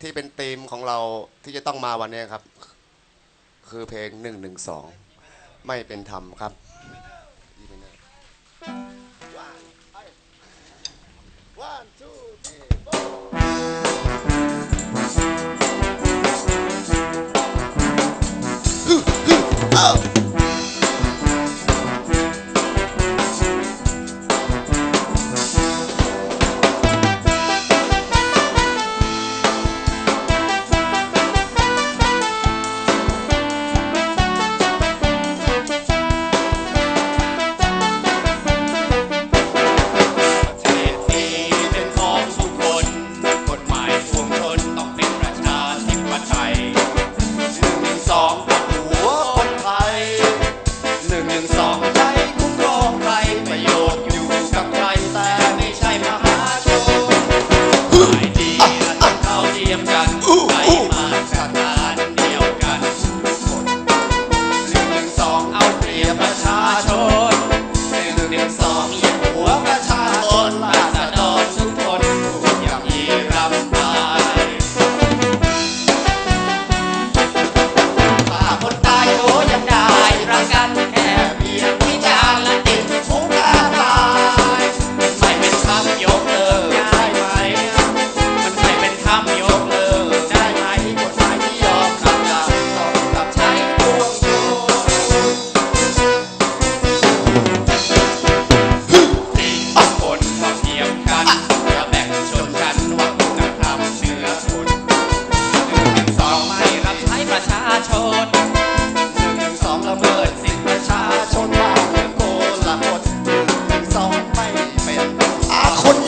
ที่เป็นธีมของเราที่จะต้องมาวันนี้ครับ คือเพลง 112 ไม่เป็นธรรมครับ One, two, three, four.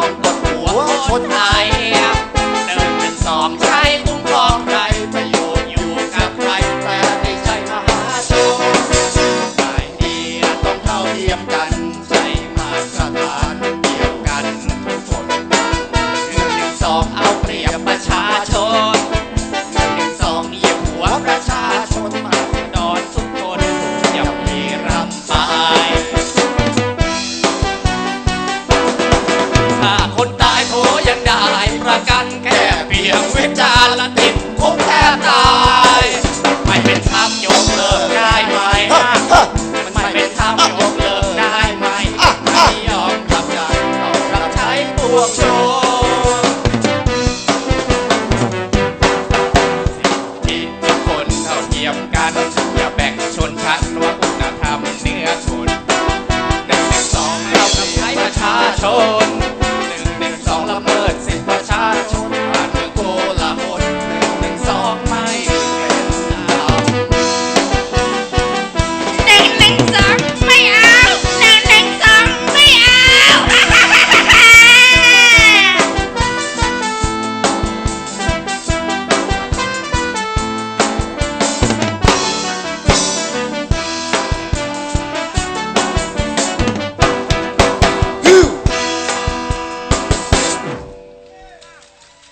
องปวดหัวคนไทยเดินเป็นสองชายคุ้มครองเรา ละกันแค่เพียงวิจารณ์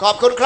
ขอบคุณครับ